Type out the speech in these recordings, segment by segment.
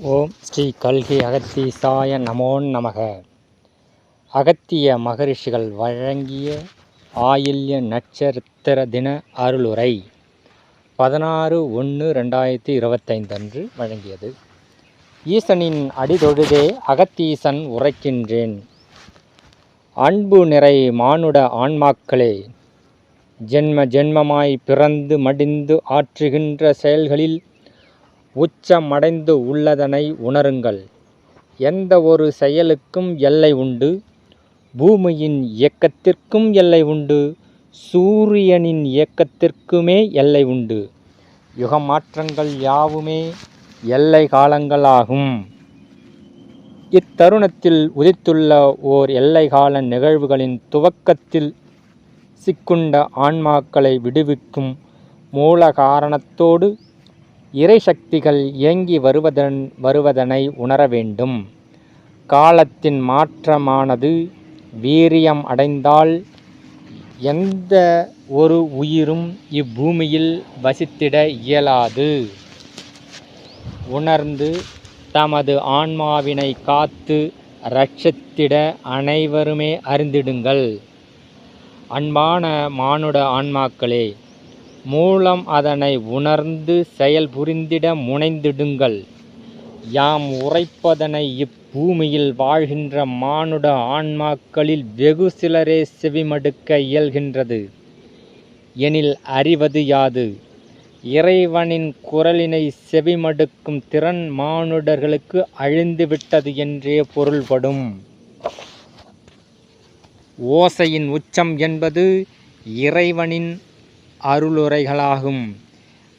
ஓம் ஸ்ரீ கல்கி அகத்தீசாய நமோன் நமக. அகத்திய மகரிஷிகள் வழங்கிய ஆயில்ய நட்சத்திர தின அருளுரை பதினாறு ஒன்று ரெண்டாயிரத்தி இருபத்தைந்து அன்று வழங்கியது. ஈசனின் அடிதொழுதே அகத்தீசன் உரைக்கின்றேன். அன்பு நிறை மானுட ஆன்மாக்களே ஜென்ம ஜென்மமாய் பிறந்து மடிந்து ஆற்றுகின்ற செயல்களில் உச்சமடைந்து உள்ளதனை உணருங்கள். எந்த ஒரு செயலுக்கும் எல்லை உண்டு. பூமியின் இயக்கத்திற்கும் எல்லை உண்டு. சூரியனின் இயக்கத்திற்குமே எல்லை உண்டு. யுகமாற்றங்கள் யாவுமே எல்லை காலங்களாகும். இத்தருணத்தில் உதித்துள்ள ஓர் எல்லை கால நிகழ்வுகளின் துவக்கத்தில் சிக்குண்ட ஆன்மாக்களை விடுவிக்கும் மூல காரணத்தோடு இறை சக்திகள் இயங்கி வருவதன் வருவதனை உணர வேண்டும். காலத்தின் மாற்றமானது வீரியம் அடைந்தால் எந்த ஒரு உயிரும் இப்பூமியில் வசித்திட இயலாது. உணர்ந்து தமது ஆன்மாவினை காத்து ரட்சித்திட அனைவருமே அறிந்திடுங்கள். அன்பான மானுட ஆன்மாக்களே மூலம் அதனை உணர்ந்து செயல் புரிந்திட முனைந்திடுங்கள். யாம் உரைப்பதனை இப்பூமியில் வாழ்கின்ற மானுட ஆன்மாக்களில் வெகு சிலரே செவிமடுக்க இயல்கின்றது. எனில் அறிவது யாது? இறைவனின் குரலினை செவிமடுக்கும் திறன் மானுடர்களுக்கு அழிந்துவிட்டது என்றே பொருள்படும். ஓசையின் உச்சம் என்பது இறைவனின் அருளுரைகளாகும்.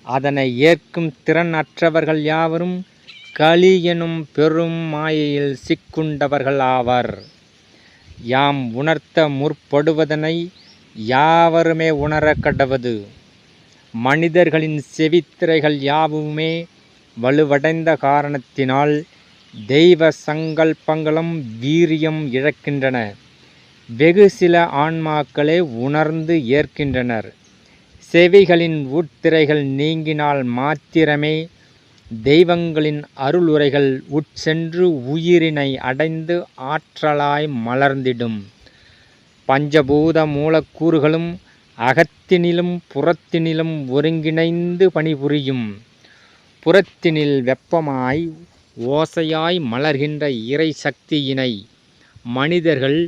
அதனை ஏற்கும் திறன் அற்றவர்கள் யாவரும் களி எனும் பெரும் மாயையில் சிக்குண்டவர்கள் ஆவர். யாம் உணர்த்த முற்படுவதனை யாவருமே உணர கடவது. மனிதர்களின் செவித்திரைகள் யாவுமே வலுவடைந்த காரணத்தினால் தெய்வ சங்கல்பங்களும் வீரியம் இழக்கின்றன. வெகு சில ஆன்மாக்களே உணர்ந்து ஏற்கின்றனர். செவிகளின் உட்திரைகள் நீங்கினால் மாத்திரமே தெய்வங்களின் அருளுரைகள் உட்சென்று உயிரினை அடைந்து ஆற்றலாய் மலர்ந்திடும். பஞ்சபூத மூலக்கூறுகளும் அகத்தினிலும் புறத்தினிலும் ஒருங்கிணைந்து பணிபுரியும். புறத்தினில் வெப்பமாய் ஓசையாய் மலர்கின்ற இறை சக்தியினை மனிதர்கள்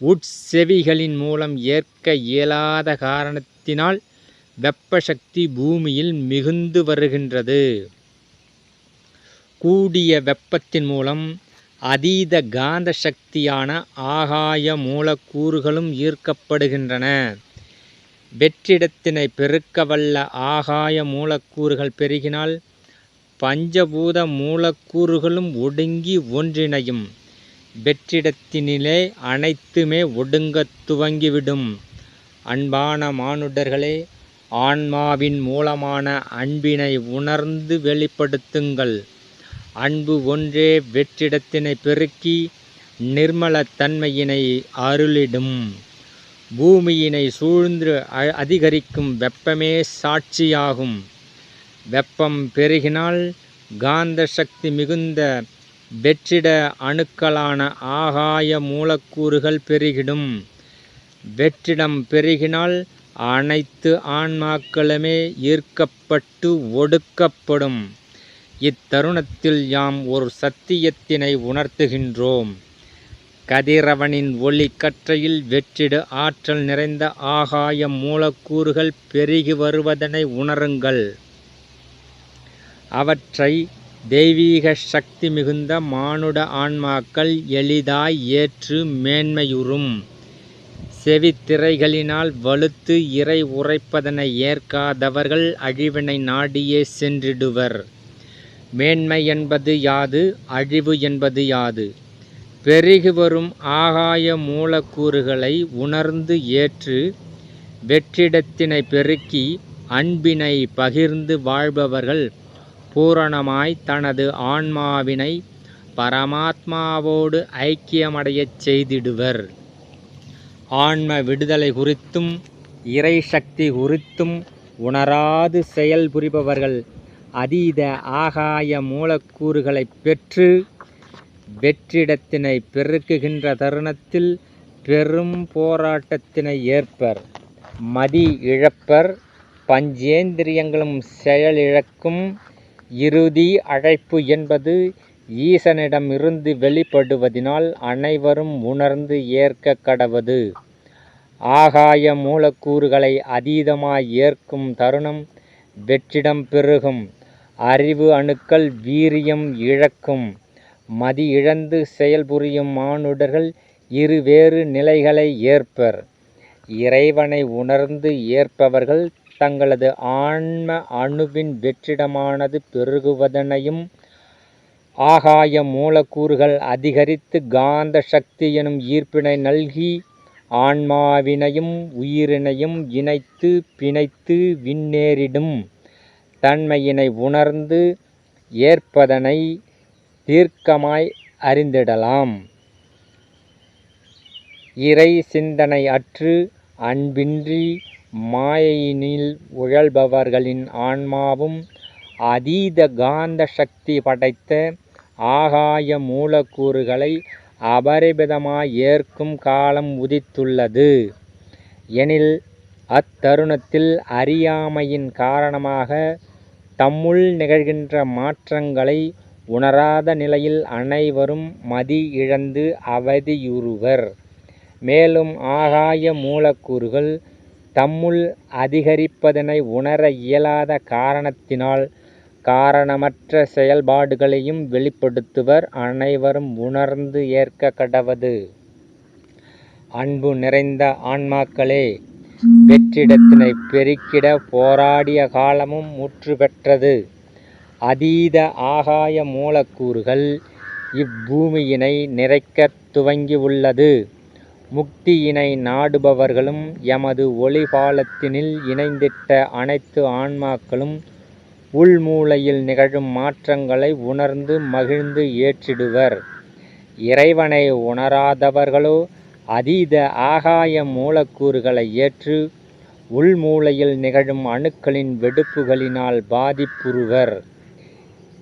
உட்செவிகளின் மூலம் ஏற்க இயலாத காரணத்தினால் வெப்பசக்தி பூமியில் மிகுந்து வருகின்றது. கூடிய வெப்பத்தின் மூலம் அதீத காந்த சக்தியான ஆகாய மூலக்கூறுகளும் ஈர்க்கப்படுகின்றன. வெற்றிடத்தினை பெருக்க வல்ல ஆகாய மூலக்கூறுகள் பெருகினால் பஞ்சபூத மூலக்கூறுகளும் ஒடுங்கி ஒன்றிணையும். வெற்றிடத்தினிலே அனைத்துமே ஒடுங்கத் துவங்கிவிடும். அன்பான மானுடர்களே ஆன்மாவின் மூலமான அன்பினை உணர்ந்து வெளிப்படுத்துங்கள். அன்பு ஒன்றே வெற்றிடத்தினை பெருக்கி நிர்மல தன்மையினை அருளிடும். பூமியினை சூழ்ந்து அதிகரிக்கும் வெப்பமே சாட்சியாகும். வெப்பம் பெருகினால் காந்த சக்தி மிகுந்த வெற்றிட அணுக்களான ஆகாய மூலக்கூறுகள் பெருகிடும். வெற்றிடம் பெருகினால் அனைத்து ஆன்மாக்களுமே ஈர்க்கப்பட்டு ஒடுக்கப்படும். இத்தருணத்தில் யாம் ஒரு சத்தியத்தினை உணர்த்துகின்றோம். கதிரவனின் ஒளி கற்றையில் வெற்றிடு ஆற்றல் நிறைந்த ஆகாய மூலக்கூறுகள் பெருகி வருவதனை உணருங்கள். அவற்றை தெய்வீக சக்தி மிகுந்த மானுட ஆன்மாக்கள் எளிதாய் ஏற்று மேன்மையுறும். செவித்திரைகளினால் வலுத்து இறை உரைப்பதனை ஏற்காதவர்கள் அழிவினை நாடியே சென்றிடுவர். மேன்மை என்பது யாது அழிவு என்பது யாது? பெருகி வரும் ஆகாய மூலக்கூறுகளை உணர்ந்து ஏற்று வெற்றிடத்தினை பெருக்கி அன்பினை பகிர்ந்து வாழ்பவர்கள் பூரணமாய் தனது ஆன்மாவினை பரமாத்மாவோடு ஐக்கியமடையச் செய்திடுவர். ஆன்ம விடுதலை குறித்தும் இறை சக்தி குறித்தும் உணராது செயல் புரிபவர்கள் அதீத ஆகாய மூலக்கூறுகளை பெற்று வெற்றிடத்தினை பெருக்குகின்ற தருணத்தில் பெரும் போராட்டத்தினை ஏற்பர். மதி இழப்பர் பஞ்சேந்திரியங்களும் செயலிழக்கும் இறுதி அழைப்பு என்பது ஈசனிடமிருந்து வெளிப்படுவதினால் அனைவரும் உணர்ந்து ஏற்க கடவது. ஆகாய மூலக்கூறுகளை அதீதமாய் ஏற்கும் தருணம் வெற்றிடம் பெருகும். அறிவு அணுக்கள் வீரியம் இழக்கும். மதி இழந்து செயல்புரியும் மானுடர்கள் இருவேறு நிலைகளை ஏற்பர். இறைவனை உணர்ந்து ஏற்பவர்கள் தங்களது ஆன்ம அணுவின் வெற்றிடமானது பெருகுவதனையும் ஆகாய மூலக்கூறுகள் அதிகரித்து காந்த சக்தி எனும் ஈர்ப்பினை நல்கி ஆன்மாவினையும் உயிரினையும் இணைத்து பிணைத்து விண்ணேறிடும். தன்மையினை உணர்ந்து ஏற்பதனை தீர்க்கமாய் அறிந்திடலாம். இறை சிந்தனை அற்று அன்பின்றி மாயையினில் உழல்பவர்களின் ஆன்மாவும் அதீத காந்த சக்தி படைத்த ஆகாய மூலக்கூறுகளை அபரிமிதமாய் ஏற்கும் காலம் உதித்துள்ளது. எனில் அத்தருணத்தில் அறியாமையின் காரணமாக தம்முள் நிகழ்கின்ற மாற்றங்களை உணராத நிலையில் அனைவரும் மதி இழந்து அவதியுறுவர். மேலும் ஆகாய மூலக்கூறுகள் தம்முள் அதிகரிப்பதனை உணர இயலாத காரணத்தினால் காரணமற்ற செயல்பாடுகளையும் வெளிப்படுத்துவர் அனைவரும் உணர்ந்து ஏற்க கடவது. அன்பு நிறைந்த ஆன்மாக்களே வெற்றிடத்தினை பெருக்கிட போராடிய காலமும் முற்று பெற்றது அதீத ஆகாய மூலக்கூறுகள் இப்பூமியினை நிறைக்கத் துவங்கியுள்ளது. முக்தியினை நாடுபவர்களும் எமது ஒளிபாலத்தினில் இணைந்திட்ட அனைத்து ஆன்மாக்களும் உள்மூலையில் நிகழும் மாற்றங்களை உணர்ந்து மகிழ்ந்து ஏற்றிடுவர். இறைவனை உணராதவர்களோ அதீத ஆகாய மூலக்கூறுகளை ஏற்று உள்மூலையில் நிகழும் அணுக்களின் வெடுப்புகளினால் பாதிப்புறுவர்.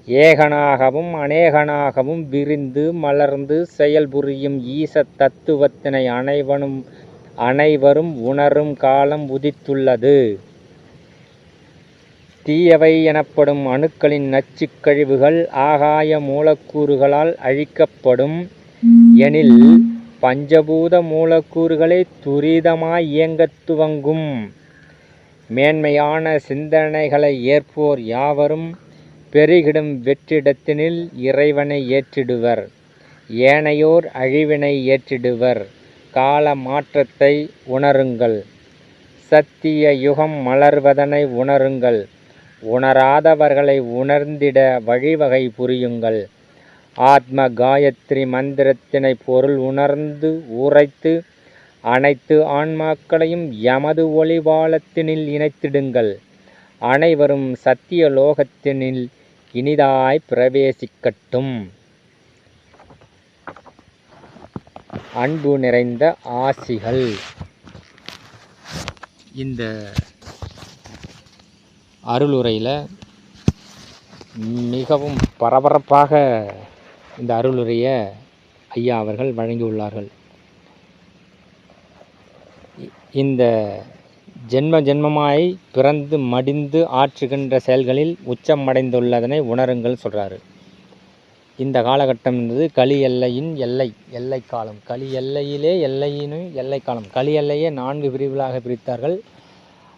ஏகனாகவும் அநேகனாகவும் விரிந்து மலர்ந்து செயல்புரியும் ஈச தத்துவத்தினை அனைவனும் அனைவரும் உணரும் காலம் உதித்துள்ளது. தீயவை எனப்படும் அணுக்களின் நச்சுக் கழிவுகள் ஆகாய மூலக்கூறுகளால் அழிக்கப்படும். எனில் பஞ்சபூத மூலக்கூறுகளே துரிதமாய் இயங்கத் துவங்கும். மேன்மையான சிந்தனைகளை ஏற்போர் யாவரும் பெருகிடும் வெற்றிடத்தினில் இறைவனை ஏற்றிடுவர். ஏனையோர் அழிவினை ஏற்றிடுவர். கால மாற்றத்தை உணருங்கள். சத்திய யுகம் மலர்வதனை உணருங்கள். உணராதவர்களை உணர்ந்திட வழிவகை புரியுங்கள். ஆத்ம காயத்ரி மந்திரத்தினை பொருள் உணர்ந்து உரைத்து அனைத்து ஆன்மாக்களையும் எமது ஒளிவாளத்தினில் இணைத்திடுங்கள். அனைவரும் சத்திய லோகத்தினில் இனிதாய் பிரவேசிக்கட்டும். அன்பு நிறைந்த ஆசிகள். இந்த அருளுரையில் மிகவும் பரபரப்பாக இந்த அருளுரையை ஐயா அவர்கள் வழங்கியுள்ளார்கள். இந்த ஜென்ம ஜென்மமாய் பிறந்து மடிந்து ஆற்றுகின்ற செயல்களில் உச்சமடைந்துள்ளதனை உணருங்கள் சொல்கிறாரு இந்த காலகட்டம் என்பது களி எல்லையின் எல்லை எல்லை காலம் களி எல்லையிலே எல்லையினும் எல்லை காலம் களி எல்லையே நான்கு பிரிவுகளாக பிரித்தார்கள்.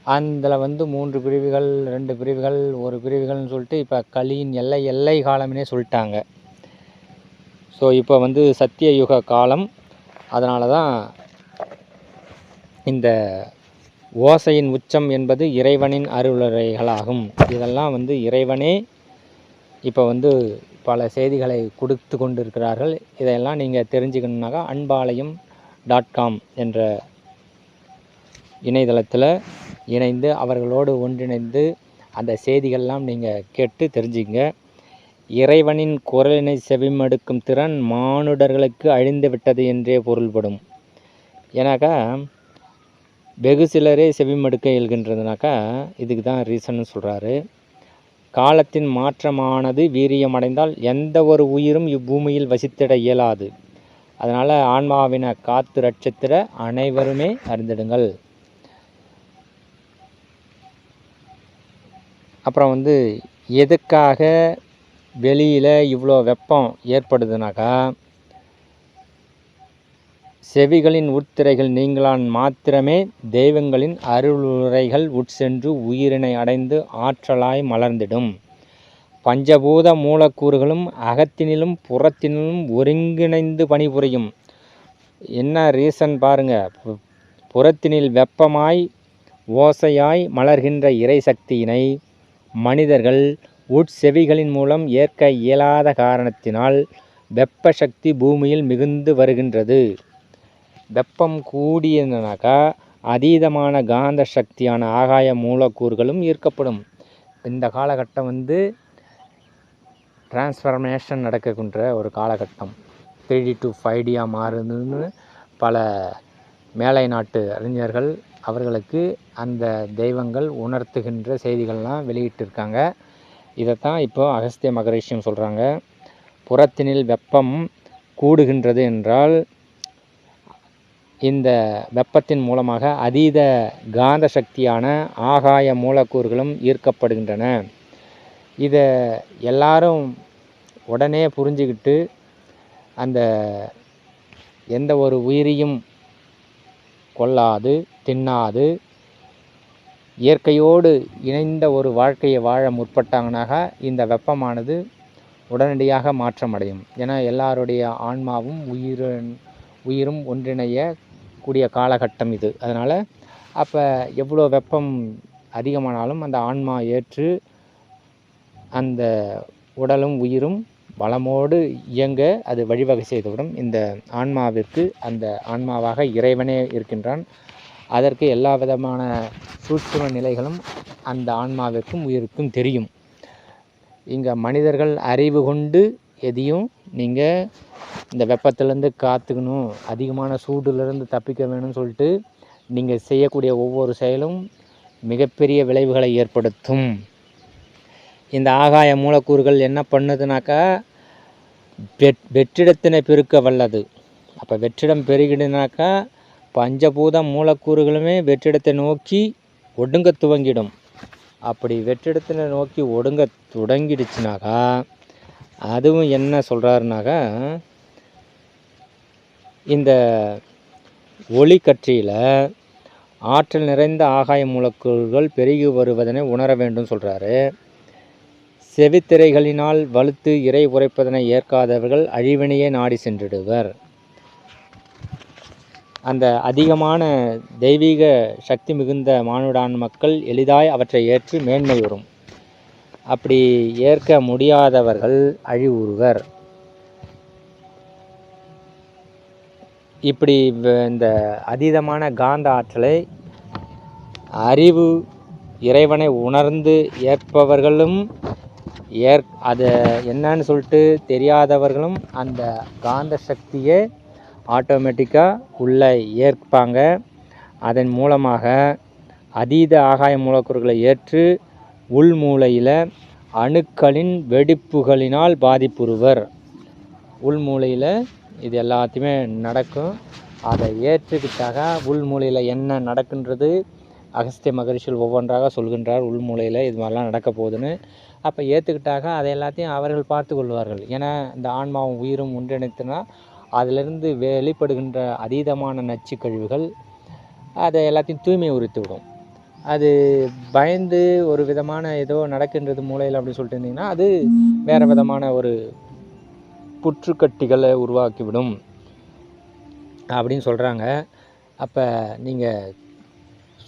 அதில் வந்து மூன்று பிரிவுகள் ரெண்டு பிரிவுகள் ஒரு பிரிவுகள்னு சொல்லிட்டு இப்போ களியின் எல்லை எல்லை காலம்னே சொல்லிட்டாங்க. ஸோ இப்போ வந்து சத்தியயுக காலம். அதனால தான் இந்த ஓசையின் உச்சம் என்பது இறைவனின் அருளுரைகளாகும் இதெல்லாம் வந்து இறைவனே இப்போ வந்து பல செய்திகளை கொடுத்து கொண்டிருக்கிறார்கள். இதையெல்லாம் நீங்கள் தெரிஞ்சுக்கணுன்னாக்கா அன்பாலயம் டாட் காம் என்ற இணையதளத்தில் இணைந்து அவர்களோடு ஒன்றிணைந்து அந்த செய்திகள்லாம் நீங்கள் கேட்டு தெரிஞ்சுக்கங்க இறைவனின் குரலினை செவிமடுக்கும் திறன் மானுடர்களுக்கு அழிந்து விட்டது என்றே பொருள்படும். ஏன்னாக்கா வெகு சிலரே செவிமடுக்க இயல்கின்றதுனாக்கா இதுக்கு தான் ரீசன்னு சொல்கிறாரு காலத்தின் மாற்றமானது வீரியமடைந்தால் எந்த ஒரு உயிரும் இப்பூமியில் வசித்திட இயலாது. அதனால் ஆன்மாவினை காத்து ரட்சத்திட அனைவருமே அறிந்திடுங்கள். அப்புறம் வந்து எதுக்காக வெளியில் இவ்வளோ வெப்பம் ஏற்படுதுனாக்கா செவிகளின் உட்திரைகள் நீங்களான் மாத்திரமே தெய்வங்களின் அருளுரைகள் உட்சென்று உயிரினை அடைந்து ஆற்றலாய் மலர்ந்திடும். பஞ்சபூத மூலக்கூறுகளும் அகத்தினிலும் புறத்தினிலும் ஒருங்கிணைந்து பணிபுரியும். என்ன ரீசன் பாருங்க. புறத்தினில் வெப்பமாய் ஓசையாய் மலர்கின்ற இறை சக்தியினை மனிதர்கள் உட்செவிகளின் மூலம் ஏற்க இயலாத காரணத்தினால் வெப்ப சக்தி பூமியில் மிகுந்து வருகின்றது. வெப்பம் கூடியதுனாக்கா அதீதமான காந்த சக்தியான ஆகாய மூலக்கூறுகளும் ஈர்க்கப்படும். இந்த காலகட்டம் வந்து டிரான்ஸ்ஃபர்மேஷன் நடக்கின்ற ஒரு காலகட்டம். த்ரீ டி டு ஃபைவ் டியாக மாறுதுன்னு பல மேலை நாட்டு அறிஞர்கள் அவர்களுக்கு அந்த தெய்வங்கள் உணர்த்துகின்ற செய்திகள்லாம் வெளியிட்டிருக்காங்க. இதைத்தான் இப்போ அகஸ்திய மகரிஷியம் சொல்கிறாங்க புறத்தினில் வெப்பம் கூடுகின்றது என்றால் இந்த வெப்பத்தின் மூலமாக அதீத காந்த சக்தியான ஆகாய மூலக்கூறுகளும் ஈர்க்கப்படுகின்றன. இதை எல்லாரும் உடனே புரிஞ்சுக்கிட்டு அந்த எந்த ஒரு உயிரையும் கொள்ளாது தின்னாது. இயற்கையோடு இணைந்த ஒரு வாழ்க்கையை வாழ முற்பட்டாங்கனாக இந்த வெப்பமானது உடனடியாக மாற்றமடையும். ஏன்னா எல்லாருடைய ஆன்மாவும் உயிரின் உயிரும் ஒன்றிணைய கூடிய காலகட்டம் இது. அதனால் அப்போ எவ்வளோ வெப்பம் அதிகமானாலும் அந்த ஆன்மா ஏற்று அந்த உடலும் உயிரும் வளமோடு இயங்க அது வழிவகை செய்துவிடும். இந்த ஆன்மாவிற்கு அந்த ஆன்மாவாக இறைவனே இருக்கின்றான். அதற்கு எல்லா விதமான சூட்சும நிலைகளும் அந்த ஆன்மாவிற்கும் உயிருக்கும் தெரியும். இங்கே மனிதர்கள் அறிவு கொண்டு எதையும் நீங்கள் இந்த வெப்பத்திலேருந்து காத்துக்கணும் அதிகமான சூடுலேருந்து தப்பிக்க வேணும்னு சொல்லிட்டு நீங்கள் செய்யக்கூடிய ஒவ்வொரு செயலும் மிகப்பெரிய விளைவுகளை ஏற்படுத்தும். இந்த ஆகாய மூலக்கூறுகள் என்ன பண்ணுதுனாக்கா வெட் வெற்றிடத்தினை பெருக்க வல்லது. அப்போ வெற்றிடம் பெருகிடுனாக்கா பஞ்சபூத மூலக்கூறுகளுமே வெற்றிடத்தை நோக்கி ஒடுங்க துவங்கிடும். அப்படி வெற்றிடத்தை நோக்கி ஒடுங்க தொடங்கிடுச்சுனாக்கா அதுவும் என்ன சொல்கிறாருனாக்கா இந்த ஒளிக்கற்றியில் ஆற்றல் நிறைந்த ஆகாய மூலக்கூறுகள் பெருகி வருவதனை உணர வேண்டும் சொல்கிறாரு செவித்திரைகளினால் வலுத்து இறை உரைப்பதனை ஏற்காதவர்கள் அழிவினையே நாடி சென்றிடுவர். அந்த அதிகமான தெய்வீக சக்தி மிகுந்த மானுடான் மக்கள் எளிதாய் அவற்றை ஏற்று மேன்மை வரும் அப்படி ஏற்க முடியாதவர்கள் அழிவுறுவர். இப்படி வ- இந்த அதீதமான காந்த ஆற்றலை அறிவு இறைவனை உணர்ந்து ஏற்பவர்களும் ஏற் அதை என்னன்னு சொல்லிட்டு தெரியாதவர்களும் அந்த காந்த சக்தியை ஆட்டோமேட்டிக்காக உள்ளே ஏற்பாங்க. அதன் மூலமாக அதீத ஆகாய மூலக்கூறுகளை ஏற்று உள் மூளையில் அணுக்களின் வெடிப்புகளினால் பாதிப்புறுவர். உள் மூளையில் இது எல்லாத்தையுமே நடக்கும். அதை ஏற்றுக்கிட்டாக உள் மூலையில் என்ன நடக்குன்றது? அகஸ்திய மகரிஷிகள் ஒவ்வொன்றாக சொல்கின்றார் உள் மூலையில் இது மாதிரிலாம் நடக்க போகுதுன்னு. அப்போ ஏற்றுக்கிட்டாக அதை எல்லாத்தையும் அவர்கள் பார்த்து கொள்வார்கள். ஏன்னா இந்த ஆன்மாவும் உயிரும் ஒன்றிணைத்துனா அதிலிருந்து வெளிப்படுகின்ற அதீதமான நச்சு கழிவுகள் அதை எல்லாத்தையும் தூய்மை உரித்து விடும். அது பயந்து ஒரு விதமான ஏதோ நடக்கின்றது மூளையில் அப்படின்னு சொல்லிட்டு இருந்தீங்கன்னா அது வேறு விதமான ஒரு புற்றுக்கட்டிகளை உருவாக்கிவிடும் அப்படின்னு சொல்கிறாங்க அப்போ நீங்கள்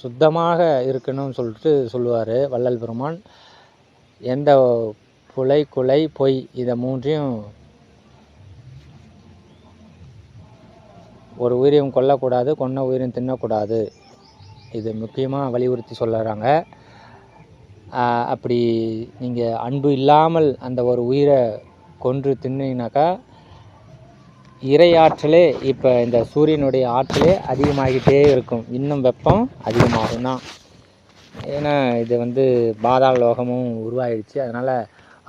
சுத்தமாக இருக்கணும்னு சொல்லிட்டு சொல்லுவார் வள்ளல் பெருமான். எந்த புலை குலை பொய் இதை மூன்றையும் ஒரு உயிரையும் கொல்லக்கூடாது கொன்ன உயிரையும் தின்னக்கூடாது. இது முக்கியமாக வலியுறுத்தி சொல்லுறாங்க அப்படி நீங்கள் அன்பு இல்லாமல் அந்த ஒரு உயிரை கொன்று தின்னீங்கனாக்கா இறை இப்போ இந்த சூரியனுடைய ஆற்றலே அதிகமாகிட்டே இருக்கும். இன்னும் வெப்பம் அதிகமாகும் தான் ஏன்னா இது வந்து பாதாள லோகமும் உருவாயிடுச்சு. அதனால்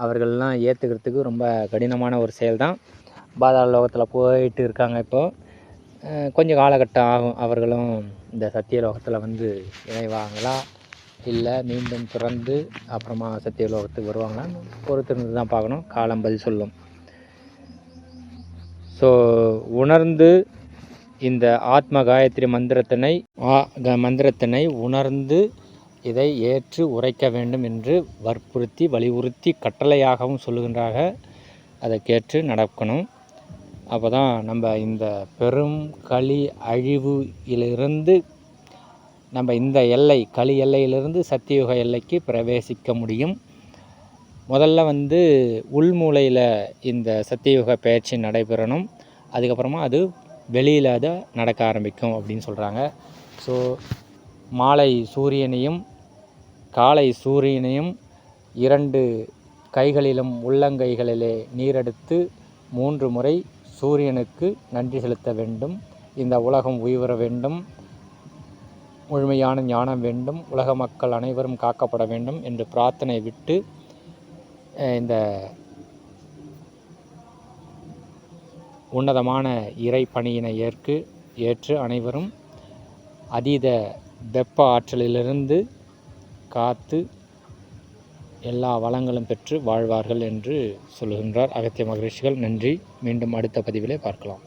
அவர்கள்லாம் ஏற்றுக்கிறதுக்கு ரொம்ப கடினமான ஒரு செயல் தான் பாதாள லோகத்தில் போயிட்டு இருக்காங்க இப்போது கொஞ்சம் காலகட்டம் ஆகும் அவர்களும் இந்த சத்தியலோகத்தில் வந்து இணைவாங்களா? இல்லை மீண்டும் பிறந்து அப்புறமா சத்தியலோகத்துக்கு வருவாங்களான்னு பொறுத்திருந்து தான் பார்க்கணும். காலம் பதில் சொல்லும். ஸோ உணர்ந்து இந்த ஆத்ம காயத்ரி மந்திரத்தினை க- மந்திரத்தினை உணர்ந்து இதை ஏற்று உரைக்க வேண்டும் என்று வற்புறுத்தி வலியுறுத்தி கட்டளையாகவும் சொல்லுகின்றாக. அதை கேட்டு நடக்கணும். அப்போ தான் நம்ம இந்த பெரும் களி அழிவிலிருந்து நம்ம இந்த எல்லை களி எல்லையிலிருந்து சத்தியுக எல்லைக்கு பிரவேசிக்க முடியும். முதல்ல வந்து உள்மூலையில் இந்த சத்தியுக பயிற்சி நடைபெறணும். அதுக்கப்புறமா அது வெளியில் அதை நடக்க ஆரம்பிக்கும் அப்படின்னு சொல்கிறாங்க ஸோ மாலை சூரியனையும் காலை சூரியனையும் இரண்டு கைகளிலும் உள்ளங்கைகளிலே நீரெடுத்து மூன்று முறை சூரியனுக்கு நன்றி செலுத்த வேண்டும். இந்த உலகம் உயிர வேண்டும். முழுமையான ஞானம் வேண்டும். உலக மக்கள் அனைவரும் காக்கப்பட வேண்டும் என்று பிரார்த்தனை விட்டு இந்த உன்னதமான இறை பணியினை ஏற்கு ஏற்று அனைவரும் அதீத வெப்ப ஆற்றலிலிருந்து காத்து எல்லா வளங்களும் பெற்று வாழ்வார்கள் என்று சொல்லுகின்றார் அகத்திய மகரிஷிகள். நன்றி. மீண்டும் அடுத்த பதிவிலே பார்க்கலாம்.